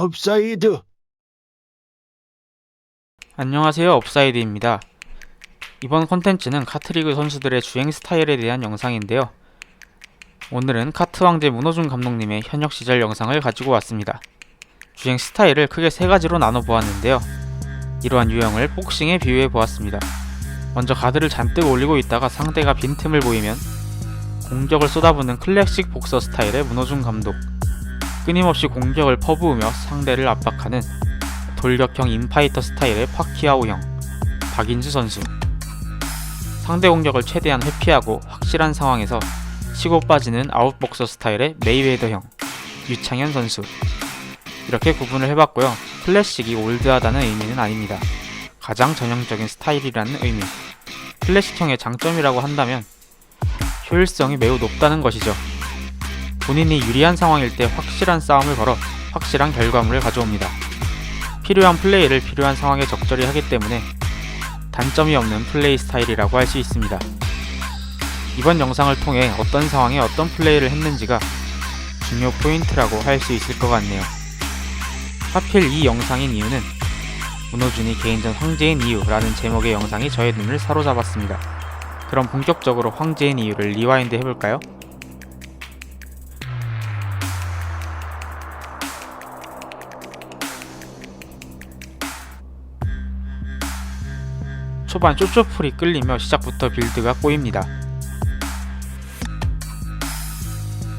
업사이드. 안녕하세요 업사이드입니다. 이번 콘텐츠는 카트리그 선수들의 주행 스타일에 대한 영상인데요. 오늘은 카트 왕제 문호준 감독님의 현역 시절 영상을 가지고 왔습니다. 주행 스타일을 크게 세 가지로 나눠 보았는데요. 이러한 유형을 복싱에 비유해 보았습니다. 먼저 가드를 잔뜩 올리고 있다가 상대가 빈틈을 보이면 공격을 쏟아부는 클래식 복서 스타일의 문호준 감독. 끊임없이 공격을 퍼부으며 상대를 압박하는 돌격형 인파이터 스타일의 파키아오 형 박인수 선수. 상대 공격을 최대한 회피하고 확실한 상황에서 치고 빠지는 아웃복서 스타일의 메이웨더 형 유창현 선수. 이렇게 구분을 해봤고요. 클래식이 올드하다는 의미는 아닙니다. 가장 전형적인 스타일이라는 의미. 클래식형의 장점이라고 한다면 효율성이 매우 높다는 것이죠 본인이 유리한 상황일 때 확실한 싸움을 걸어 확실한 결과물을 가져옵니다 필요한 플레이를 필요한 상황에 적절히 하기 때문에 단점이 없는 플레이 스타일이라고 할 수 있습니다. 이번 영상을 통해 어떤 상황에 어떤 플레이를 했는지가 중요 포인트라고 할 수 있을 것 같네요. 하필 이 영상인 이유는 문호준이 개인전 황제인 이유라는 제목의 영상이 저의 눈을 사로잡았습니다. 그럼 본격적으로 황제인 이유를 리와인드 해볼까요? 초반 쪼쪼풀이 끌리며 시작부터 빌드가 꼬입니다.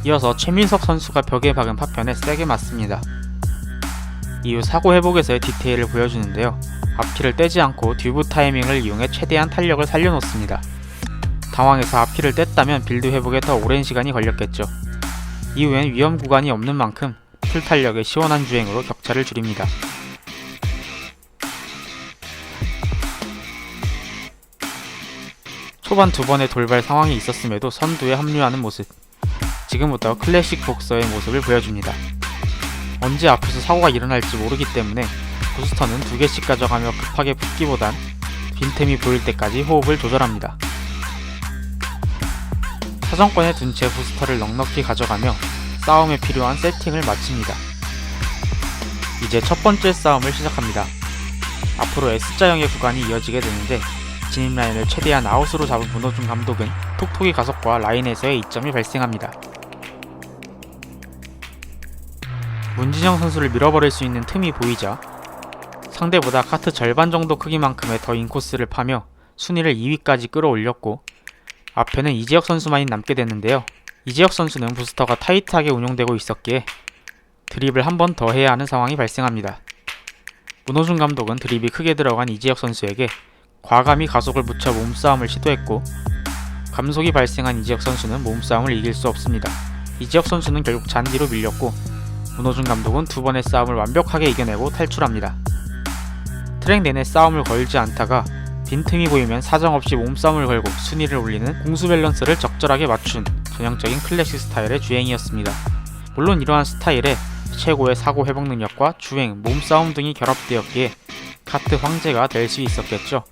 이어서 최민석 선수가 벽에 박은 파편에 세게 맞습니다. 이후 사고 회복에서의 디테일을 보여주는데요. 앞키를 떼지 않고 듀브 타이밍을 이용해 최대한 탄력을 살려놓습니다. 당황해서 앞키를 뗐다면 빌드 회복에 더 오랜 시간이 걸렸겠죠. 이후엔 위험 구간이 없는 만큼 풀 탄력의 시원한 주행으로 격차를 줄입니다. 초반 두 번의 돌발 상황이 있었음에도 선두에 합류하는 모습. 지금부터 클래식 복서의 모습을 보여줍니다. 언제 앞에서 사고가 일어날지 모르기 때문에 부스터는 두 개씩 가져가며 급하게 붙기보단 빈틈이 보일 때까지 호흡을 조절합니다. 사정권에 둔 채 부스터를 넉넉히 가져가며 싸움에 필요한 세팅을 마칩니다. 이제 첫 번째 싸움을 시작합니다. 앞으로 S자형의 구간이 이어지게 되는데 진입 라인을 최대한 아웃으로 잡은 문호준 감독은 톡톡이 가속과 라인에서의 이점이 발생합니다. 문진영 선수를 밀어버릴 수 있는 틈이 보이자 상대보다 카트 절반 정도 크기만큼의 더 인코스를 파며 순위를 2위까지 끌어올렸고 앞에는 이재혁 선수만이 남게 됐는데요. 이재혁 선수는 부스터가 타이트하게 운용되고 있었기에 드립을 한 번 더 해야 하는 상황이 발생합니다. 문호준 감독은 드립이 크게 들어간 이재혁 선수에게 과감히 가속을 붙여 몸싸움을 시도했고 감속이 발생한 이지혁 선수는 몸싸움을 이길 수 없습니다. 이지혁 선수는 결국 잔디로 밀렸고 문호준 감독은 두 번의 싸움을 완벽하게 이겨내고 탈출합니다. 트랙 내내 싸움을 걸지 않다가 빈틈이 보이면 사정없이 몸싸움을 걸고 순위를 올리는 공수 밸런스를 적절하게 맞춘 전형적인 클래식 스타일의 주행이었습니다. 물론 이러한 스타일에 최고의 사고 회복 능력과 주행, 몸싸움 등이 결합되었기에 카트 황제가 될 수 있었겠죠.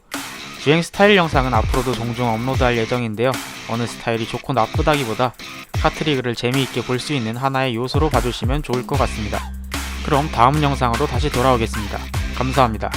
주행 스타일 영상은 앞으로도 종종 업로드할 예정인데요. 어느 스타일이 좋고 나쁘다기보다 카트리그를 재미있게 볼 수 있는 하나의 요소로 봐주시면 좋을 것 같습니다. 그럼 다음 영상으로 다시 돌아오겠습니다. 감사합니다.